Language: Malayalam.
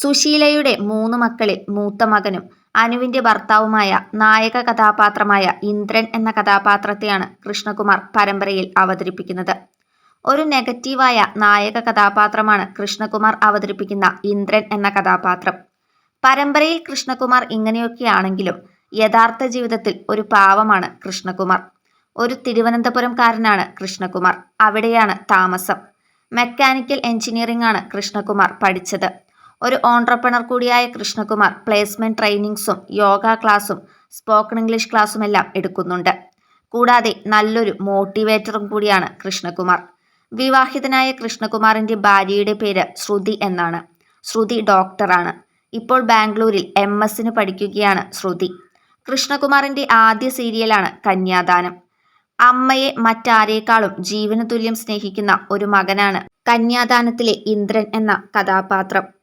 സുശീലയുടെ മൂന്ന് മക്കളിൽ മൂത്ത മകനും അനുവിന്റെ ഭർത്താവുമായ നായക കഥാപാത്രമായ ഇന്ദ്രൻ എന്ന കഥാപാത്രത്തെയാണ് കൃഷ്ണകുമാർ പരമ്പരയിൽ അവതരിപ്പിക്കുന്നത്. ഒരു നെഗറ്റീവായ നായക കഥാപാത്രമാണ് കൃഷ്ണകുമാർ അവതരിപ്പിക്കുന്ന ഇന്ദ്രൻ എന്ന കഥാപാത്രം. പരമ്പരയിൽ കൃഷ്ണകുമാർ ഇങ്ങനെയൊക്കെയാണെങ്കിലും യഥാർത്ഥ ജീവിതത്തിൽ ഒരു പാവമാണ് കൃഷ്ണകുമാർ. ഒരു തിരുവനന്തപുരംകാരനാണ് കൃഷ്ണകുമാർ. അവിടെയാണ് താമസം. മെക്കാനിക്കൽ എഞ്ചിനീയറിംഗ് ആണ് കൃഷ്ണകുമാർ പഠിച്ചത്. ഒരു ഓൺട്രപ്രണർ കൂടിയായ കൃഷ്ണകുമാർ പ്ലേസ്മെന്റ് ട്രെയിനിങ്സും യോഗ ക്ലാസും സ്പോക്കൺ ഇംഗ്ലീഷ് ക്ലാസ്സുമെല്ലാം എടുക്കുന്നുണ്ട്. കൂടാതെ നല്ലൊരു മോട്ടിവേറ്ററും കൂടിയാണ് കൃഷ്ണകുമാർ. വിവാഹിതനായ കൃഷ്ണകുമാറിന്റെ ഭാര്യയുടെ പേര് ശ്രുതി എന്നാണ്. ശ്രുതി ഡോക്ടറാണ്. ഇപ്പോൾ ബാംഗ്ലൂരിൽ എം എസിന് പഠിക്കുകയാണ് ശ്രുതി. കൃഷ്ണകുമാറിന്റെ ആദ്യ സീരിയലാണ് കന്യാദാനം. അമ്മയെ മറ്റാരേക്കാളും ജീവനതുല്യം സ്നേഹിക്കുന്ന ഒരു മകനാണ് കന്യാദാനത്തിലെ ഇന്ദ്രൻ എന്ന കഥാപാത്രം.